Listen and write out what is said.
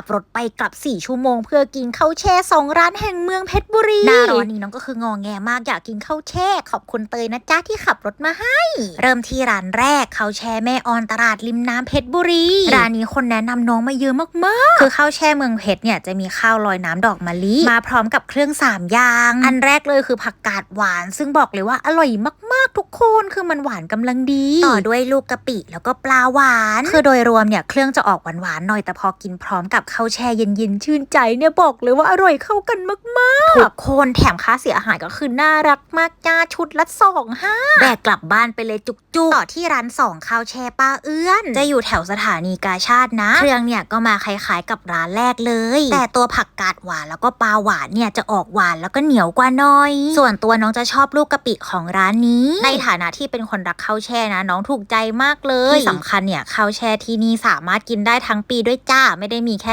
ขับรถไปกลับ 4 ชั่วโมง เพื่อกินข้าวแช่สองร้านแห่งเมืองเพชรบุรีหน้าร้อนนี้น้องก็คืองอแงมากอยากกินข้าวแช่ขอบคุณเตยนะจ๊ะที่ขับรถมาให้ เริ่มที่ร้านแรกข้าวแช่แม่ออนตลาดริมน้ำเพชรบุรีร้านนี้คนแนะนำน้องมาเยอะมากๆ คือข้าวแช่เมืองเพชรเนี่ยจะมีข้าวลอยน้ำดอกมะลิมาพร้อมกับเครื่องสามอย่าง อันแรกเลยคือผักกาดหวาน ซึ่งบอกเลยว่าอร่อยมาก ๆทุกคนคือมันหวานกำลังดี ต่อด้วยลูกกะปิแล้วก็ปลาหวาน คือโดยรวมเนี่ยเครื่องจะออกหวานๆหน่อยแต่พอกินพร้อมกับข้าวแช่เย็นๆชื่นใจเนี่ยบอกเลยว่าอร่อยเข้ากันมากๆทุกคนแถมค่าเสียหายก็คือน่ารักมากจ้าชุดละสองห้าแบกกลับบ้านไปเลยจุกๆต่อที่ร้านสองข้าวแช่ป้าเอื้อน จะอยู่แถวสถานีกาชาตินะ เครื่องเนี่ยก็มาคล้ายๆกับร้านแรกเลย แต่ตัวผักกาดหวานแล้วก็ปลาหวานเนี่ยจะออกหวานแล้วก็เหนียวกว่าหน่อย ส่วนตัวน้องจะชอบลูกกะปิของร้านนี้ในฐานะที่เป็นคนรักข้าวแช่นะ น้องถูกใจมากเลยที่สำคัญเนี่ยข้าวแช่ที่นี่สามารถกินได้ทั้งปีด้วยจ้า ไม่ได้มีแค่